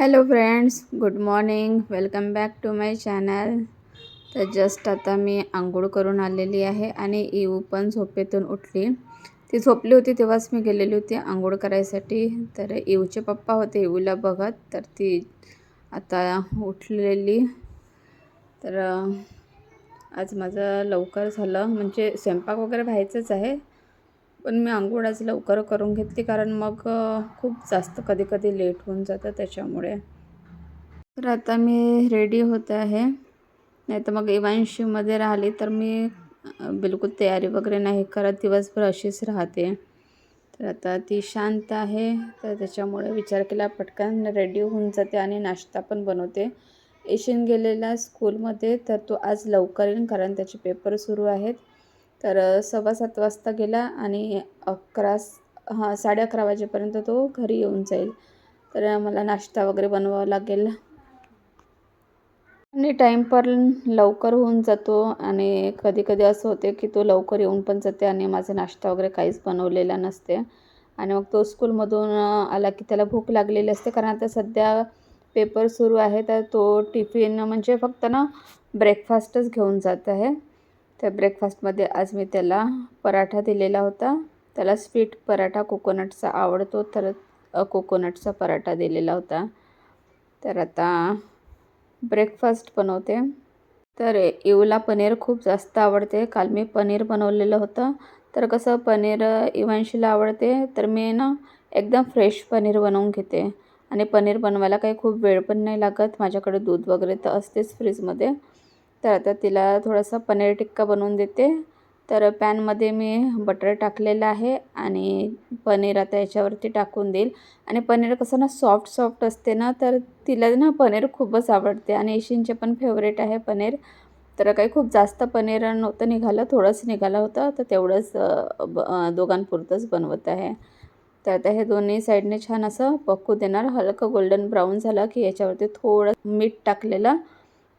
Hello friends good morning welcome back to my channel तर just आता मी आंघोळ करून आलेली आहे आणि येऊ पण झोपेतून उठली. ती झोपली होती तेव्हाच मी गेलेली होती आंघोळ करायसाठी. तर येऊचे पप्पा होते येऊला बघत. तर ती आता उठलेली. तर आज माझं लवकर झालं. म्हणजे स्वयंपाक वगैरे व्हायचंच आहे. पण मी आंघोळ आज लवकर करून घेतली कारण मग खूप जास्त कधी कधी लेट होऊन जातं त्याच्यामुळे. तर आता मी रेडी होत आहे. नाही तर मग इवांशीमध्ये राहिली तर मी बिलकुल तयारी वगैरे नाही करत. दिवसभर अशीच राहते. तर आता ती शांत आहे. तर त्याच्यामुळे विचार केला पटकन रेडी होऊन जाते आणि नाश्ता पण बनवते. एशियन गेलेला स्कूलमध्ये तर तो आज लवकर येईल कारण त्याचे पेपर सुरू आहेत. तर सव्वा सात वाजता गेला आणि अकरा हां साडे अकरा वाजेपर्यंत तो घरी येऊन जाईल. तर मला नाश्ता वगैरे बनवावा लागेल. आणि टाईम पण लवकर होऊन जातो आणि कधी कधी असं होते की तो लवकर येऊन पण जाते आणि माझा नाश्ता वगैरे काहीच बनवलेला नसते. आणि मग तो स्कूलमधून आला की त्याला भूक लागलेली असते कारण आता सध्या पेपर सुरू आहे तर तो टिफिन म्हणजे फक्त ना ब्रेकफास्टच घेऊन जात आहे. तर ब्रेकफास्टमध्ये आज मी त्याला पराठा दिलेला होता. त्याला स्वीट पराठा कोकोनटचा आवडतो तर कोकोनटचा पराठा दिलेला होता. तर आता ब्रेकफास्ट बनवते. तर इवला पनीर खूप जास्त आवडते. काल मी पनीर बनवलेलं होतं. तर कसं पनीर इवांशीला आवडते. तर मी ना एकदम फ्रेश पनीर बनवून घेते. आणि पनीर बनवायला काही खूप वेळ पण नाही लागत. माझ्याकडे दूध वगैरे तर असतेच फ्रीजमध्ये तर आता तिला थोडासा पनीर टिक्का बनवून देते. तर पॅनमध्ये मी बटर टाकलेलं आहे आणि पनीर आता याच्यावरती टाकून देईल. आणि पनीर कसं ना सॉफ्ट सॉफ्ट असते ना तर तिला ना पनीर खूपच आवडते. आणि एशियनचे पण फेवरेट आहे पनीर. तर काही खूप जास्त पनीर नव्हतं निघालं थोडंच निघालं होतं. तर तेवढंच ब दोघांपुरतंच बनवत आहे. तर आता हे दोन्ही साईडने छान असं पक्कू देणार. हलकं गोल्डन ब्राऊन झालं की याच्यावरती थोडं मीठ टाकलेलं.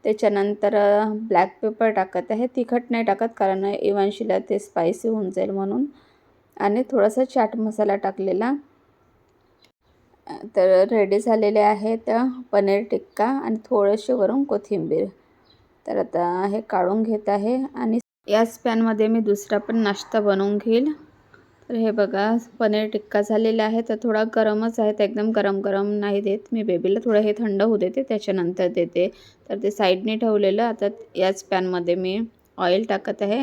त्याच्यानंतर ब्लॅक पेपर टाकत आहे. तिखट नाही टाकत कारण इवांशीला ते स्पायसी होऊन जाईल म्हणून. आणि थोडासा चाट मसाला टाकलेला. तर रेडी झालेले आहेत पनीर टिक्का आणि थोडेसे वरून कोथिंबीर. तर आता हे काढून घेत आहे आणि याच पॅनमध्ये मी दुसरा पण नाश्ता बनवून घेईल. तर हे बघा पनीर टिक्का झालेला आहे. तर थोडा गरमच आहे. तर एकदम गरम गरम नाही देत. मी बेबीला थोडं हे थंड होऊ देते. त्याच्यानंतर देते. तर ते साईडने ठेवलेलं. आता याच पॅनमध्ये मी ऑइल टाकत आहे.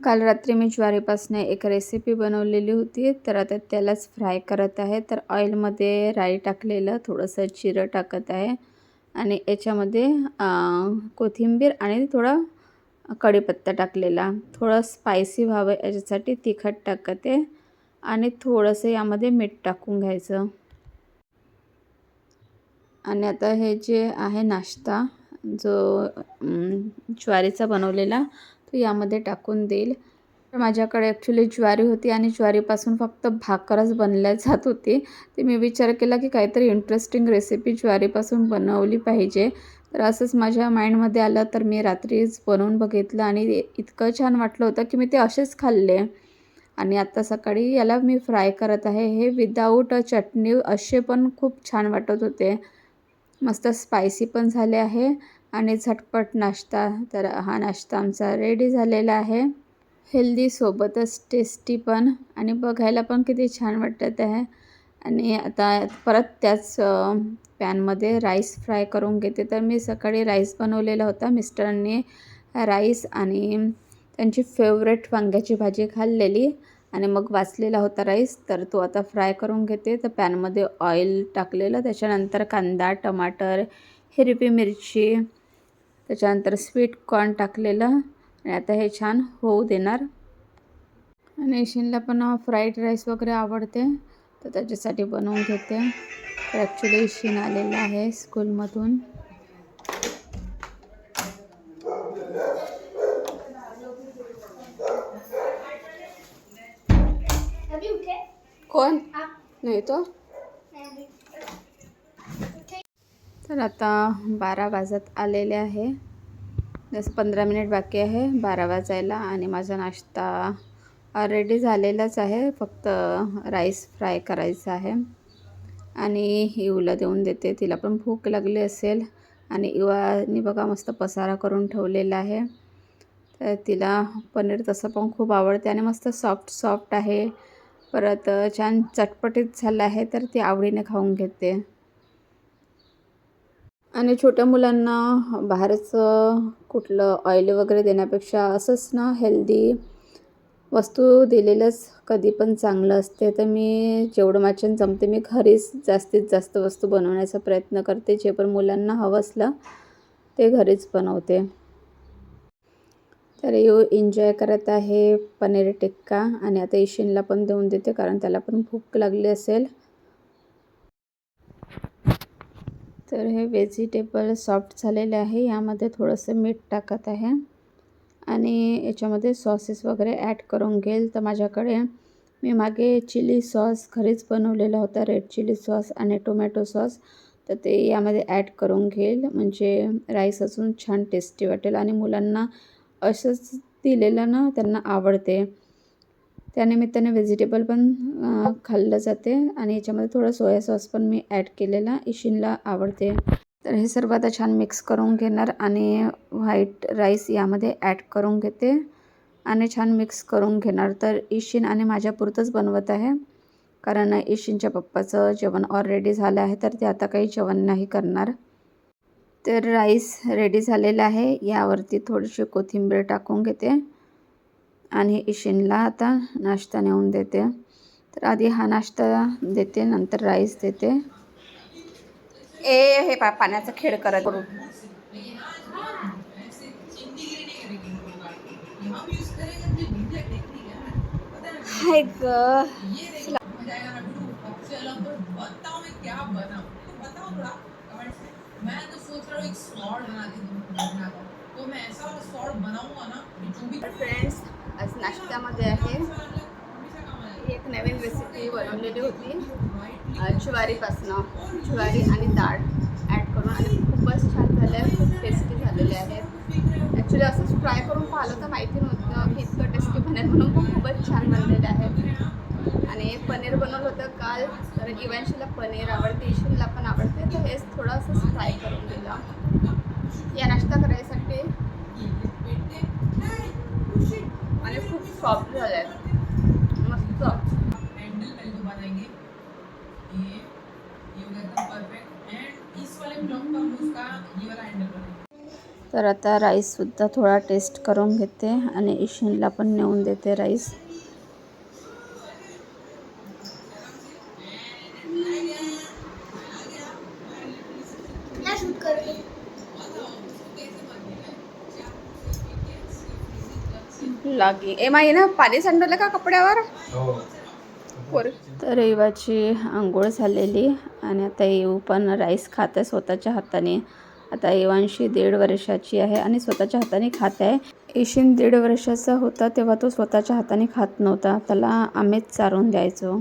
काल रात्री मी ज्वारीपासून एक रेसिपी बनवलेली होती. तर आता त्यालाच फ्राय करत आहे. तर ऑइलमध्ये राई टाकलेलं. थोडंसं जिरं टाकत आहे. आणि याच्यामध्ये कोथिंबीर आणि थोडा कढीपत्ता टाकलेला. थोडं स्पायसी व्हावं याच्यासाठी तिखट टाकते आणि थोडंसं यामध्ये मीठ टाकून घ्यायचं. आणि आता हे जे आहे नाश्ता जो ज्वारीचा बनवलेला तो यामध्ये टाकून देईल. माझ्याकडे ॲक्च्युली ज्वारी होती आणि ज्वारीपासून फक्त भाकरच बनल्या जात होती. ते मी विचार केला की काहीतरी इंटरेस्टिंग रेसिपी ज्वारीपासून बनवली पाहिजे. तर असंच माझ्या माइंडमध्ये आलं तर मी रात्रीच बनवून बघितलं आणि इतकं छान वाटलं होतं की मी ते असेच खाल्ले. आणि आत्ता सकाळी याला मी फ्राय करत आहे. हे विदाऊट चटणी असे पण खूप छान वाटत होते. मस्त स्पायसी पण झाले आहे आणि झटपट नाश्ता तर हा नाश्ता आमचा रेडी झालेला आहे. हेल्दी सोबतच टेस्टी पण. आणि बघायला पण किती छान वाटत आहे. आणि आता परत त्याच पॅनमध्ये राईस फ्राय करून घेते. तर मी सकाळी राईस बनवलेला होता मिस्टरांनी. राईस आणि त्यांची फेवरेट वांग्याची भाजी खाल्लेली आणि मग वाचलेला होता राईस. तर तो आता फ्राय करून घेते. तर पॅनमध्ये ऑइल टाकलेलं. त्याच्यानंतर कांदा टमाटर हिरवी मिरची त्याच्यानंतर स्वीट कॉर्न टाकलेलं. आणि आता हे छान होऊ देणार. आणि शिनला पण फ्राईड राईस वगैरे आवडते. तर त्याच्यासाठी बनवून घेते. तर ॲक्च्युली इशिन आलेला आहे स्कूलमधून कोण? नाही तो? तर आता बारा वाजत आलेले आहे. जसं पंधरा मिनिट बाकी आहे बारा वाजायला आणि माझा नाश्ता रेडी झालेलाच आहे. फक्त राईस फ्राय करायचा आहे. आणि इवला देऊन देते. तिला पण भूक लागली असेल. आणि इवानी बघा मस्त पसारा करून ठेवलेला आहे. तर तिला पनीर तसं पण खूप आवडते आणि मस्त सॉफ्ट सॉफ्ट आहे. परत छान चटपटीत झालं आहे तर ती आवडीने खाऊन घेते. आणि छोट्या मुलांना बाहेरचं कुठलं ऑइल वगैरे देण्यापेक्षा असंच ना हेल्दी वस्तू दिलेलंच कधी पण चांगलं असते तर मी जेवढं माझ्यान जमते मी घरीच जास्तीत जास्त वस्तू बनवण्याचा प्रयत्न करते. जे पण मुलांना हवं असलं ते घरीच बनवते. तर यू एन्जॉय करत आहे पनीर टिक्का आणि आता इशिनला पण देऊन देते कारण त्याला पण भूक लागली असेल. तर हे व्हेजिटेबल सॉफ्ट झालेले आहे यामध्ये थोडंसं मीठ टाकत आहे. आणि याच्यामध्ये सॉसेस वगैरे ॲड करून घेईल. तर माझ्याकडे मी मागे चिली सॉस घरीच बनवलेला होता. रेड चिली सॉस आणि टोमॅटो सॉस तर ते यामध्ये ॲड करून घेईल. म्हणजे राईस अजून छान टेस्टी वाटेल आणि मुलांना असंच दिलेलं ना त्यांना आवडते. त्यानिमित्ताने व्हेजिटेबल पण खाल्लं जाते. आणि याच्यामध्ये थोडं सोया सॉस पण मी ॲड केलेला. इशिनला आवडते. तर हे सर्व आता छान मिक्स करून घेणार आणि व्हाईट राईस यामध्ये ॲड करून घेते आणि छान मिक्स करून घेणार. तर इशिन आणि माझ्यापुरतंच बनवत आहे. कारण इशिनच्या पप्पाचं जेवण ऑलरेडी झालं आहे तर ते आता काही जेवण नाही करणार. तर राईस रेडी झालेला आहे. यावरती थोडीशी कोथिंबीर टाकून घेते. आणि इशिनला आता नाश्ता नेऊन देते. तर आधी हा नाश्ता देते नंतर राईस देते. ए हे पा पाण्याचा खेळ करत करू हाय ग. बताओ मैं क्या तो सोच रहा हूँ एक सॉर्ट बना तो मैं ऐसा वाला बनाऊंगा ना फ्रेंड्स आज नाश्त्यामध्ये आहे. एक नवीन रेसिपी बनवलेली होती. ज्वारीपासनं. ज्वारी आणि डाळ ॲड करून आणि खूपच छान झालं आहे खूप टेस्टी झालेले आहेत. ॲक्च्युली असंच ट्राय करून पाहिलं तर माहिती नव्हतं की इतकं टेस्टी बनेल म्हणून पण खूपच छान बनलेले आहेत आणि पनीर बनवलं होतं काल तर इव्हॅन्शीला पनीर आवडते इशीला पण आवडते तर हेच थोडंसंच फ्राय करून दिलं. या नाश्ता करायसाठी. आणि खूप सॉफ्ट झालं आहे मस्त हैंडल पहले तो देंगे ये ये हो गया एकदम परफेक्ट एंड इस वाले ब्लॉक पर उसका ये वाला हैंडल बनेगा तर आता राईससुद्धा थोडा टेस्ट करून घेते आणि इशिनला पण नेऊन देते राईस ना शूट करते लागी. ए माई ना पाणी सांडवलं का कपड्यावर? तर इवाची आंघोळ झालेली आणि आता येऊ पण राईस खात आहे स्वतःच्या हाताने. आता इवांशी दीड वर्षाची आहे आणि स्वतःच्या हाताने खात आहे. इशिन दीड वर्षाचा होता तेव्हा तो स्वतःच्या हाताने खात नव्हता. त्याला आम्हीच चारून द्यायचो.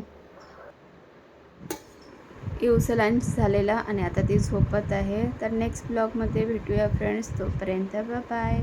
इवचं लंच झालेला आणि आता ती झोपत आहे. तर नेक्स्ट ब्लॉगमध्ये भेटूया फ्रेंड्स तोपर्यंत बाय